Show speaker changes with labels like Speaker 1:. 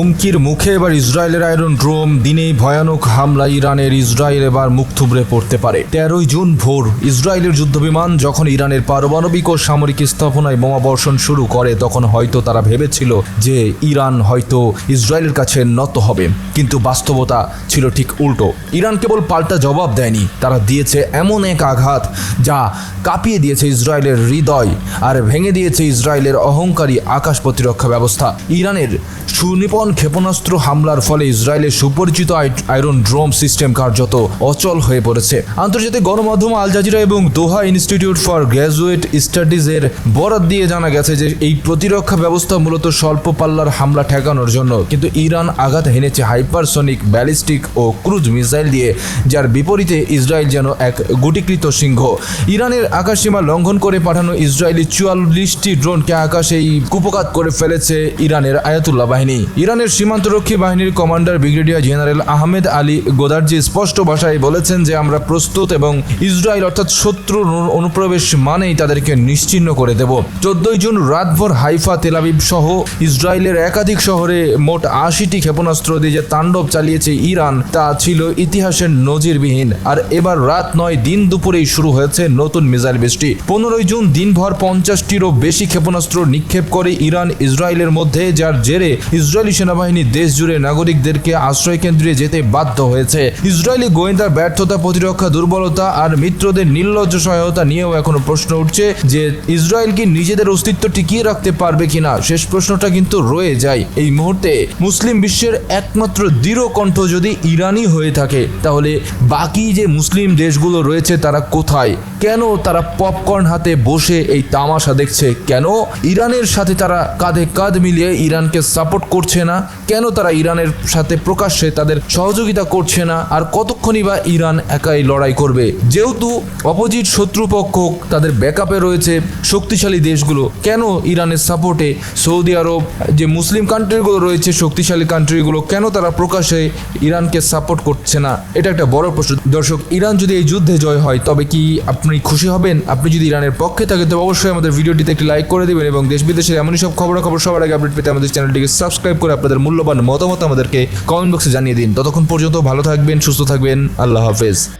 Speaker 1: হুমকির মুখে এবার ইসরায়েলের আয়রন ড্রোম দিনেই ভয়ানক হামলা ইরানের। ইসরায়েল এবার মুখ থুবড়ে পড়তে পারে। তেরোই জুন ভোর ইসরায়েলের যুদ্ধবিমান যখন ইরানের পারমাণবিক ও সামরিক স্থাপনায় বোমা বর্ষণ শুরু করে, তখন হয়তো তারা ভেবেছিল যে ইরান হয়তো ইসরায়েলের কাছে নত হবে। কিন্তু বাস্তবতা ছিল ঠিক উল্টো। ইরান কেবল পাল্টা জবাব দেয়নি। তারা দিয়েছে এমন এক আঘাত যা কাঁপিয়ে দিয়েছে ইসরায়েলের হৃদয় আর ভেঙে দিয়েছে ইসরায়েলের অহংকারী আকাশ প্রতিরক্ষা ব্যবস্থা। ইরানের সুনিপন ক্ষেপণাস্ত্র হামলার ফলে ইসরায়েলের সুপরিচিত আয়রন ড্রোম সিস্টেম কার্যত অচল হয়ে পড়েছে। আন্তর্জাতিক গণমাধ্যম আল জাজিরা এবং দোহা ইনস্টিটিউট ফর গ্র্যাজুয়েট স্টাডিজের বরাত দিয়ে জানা গেছে যে এই প্রতিরক্ষা ব্যবস্থা মূলত স্বল্প পাল্লার হামলা ঠেকানোর জন্য, কিন্তু ইরান আঘাত হেনেছে হাইপারসনিক, ব্যালিস্টিক ও ক্রুজ মিসাইল দিয়ে, যার বিপরীতে ইসরায়েল যেন এক গুটিকৃত সিংহ। ইরানের আকাশসীমা লঙ্ঘন করে পাঠানো ইসরায়েলি চুয়াল্লিশটি ড্রোনকে আকাশেই কুপকাত করে ফেলেছে ইরানের আয়াতুল্লাহ বাহিনী। ইরানের সীমান্তরক্ষী বাহিনীর commander brigadier general Ahmed Ali Godarzi স্পষ্ট ভাষায় বলেছেন যে আমরা প্রস্তুত এবং ইসরায়েল অর্থাৎ শত্রুর অনুপ্রবেশ মানেই তাদেরকে নিশ্চিহ্ন করে দেব। চোদ্দই জুন রাতভর হাইফা তেলাবিব সহ ইসরায়েলের একাধিক শহরে মোট আশিটি ক্ষেপণাস্ত্র দিয়ে যে তাণ্ডব চালিয়েছে ইরান, তা ছিল ইতিহাসের নজিরবিহীন। আর এবার রাত নয়, দিন দুপুরেই শুরু হয়েছে নতুন মিসাইল বৃষ্টি। পনেরোই জুন দিনভর পঞ্চাশটিরও বেশি ক্ষেপণাস্ত্র নিক্ষেপ করে ইরান, ইসরায়েলের মধ্যে, যার জেরে ইসরায়েলি সেনাবাহিনী দেশ জুড়ে নাগরিকদেরকে আশ্রয় কেন্দ্রে যেতে বাধ্য হয়েছে। ইসরায়েলি গোয়েন্দার ব্যর্থতা প্রতিরক্ষা দুর্বলতা আর মিত্রদের নির্লজ্জ সহায়তা নিয়েও এখনও প্রশ্ন উঠছে যে ইসরায়েল কি নিজেদের অস্তিত্ব টিকিয়ে রাখতে পারবে কিনা? শেষ প্রশ্নটা কিন্তু রয়ে যায় এই মুহূর্তে। মুসলিম বিশ্বের একমাত্র দৃঢ় কণ্ঠ যদি ইরানি হয়ে থাকে, তাহলে বাকি যে মুসলিম দেশগুলো রয়েছে তারা কোথায়? কেন তারা পপকর্ন হাতে বসে এই তামাশা দেখছে? কেন ইরানের সাথে তারা কাঁধে কাঁধ মিলিয়ে ইরানকে সাপোর্ট করছে না? কেন তারা ইরানের সাথে প্রকাশ্যে তাদের সহযোগিতা করছে না? আর কতক্ষণই বা ইরান একাই লড়াই করবে? যেহেতু অপোজিট শত্রুপক্ষ তাদের ব্যাকআপে রয়েছে, শক্তিশালী দেশগুলো, কেন ইরানের সাপোর্টে সৌদি আরব, যে মুসলিম কান্ট্রিগুলো রয়েছে, শক্তিশালী কান্ট্রিগুলো কেন তারা প্রকাশ্যে ইরানকে সাপোর্ট করছে না? এটা একটা বড় প্রশ্ন। দর্শক, ইরান যদি এই যুদ্ধে জয় হয়, তবে কি আপনি খুশি হবেন? আপনি যদি ইরানের পক্ষে থাকেন, তবে অবশ্যই আমাদের ভিডিওটিতে একটি লাইক করে দেবেন এবং দেশ বিদেশের এমনই সব খবরাখবর সবার আগে আপডেট পেতে আমাদের চ্যানেলটিকে সাবস্ক্রাইব করে আপনাদের মূল্যবান মতামত আমাদেরকে কমেন্ট বক্সে জানিয়ে দিন। ততক্ষণ পর্যন্ত ভালো থাকবেন, সুস্থ থাকবেন, আল্লাহ হাফেজ।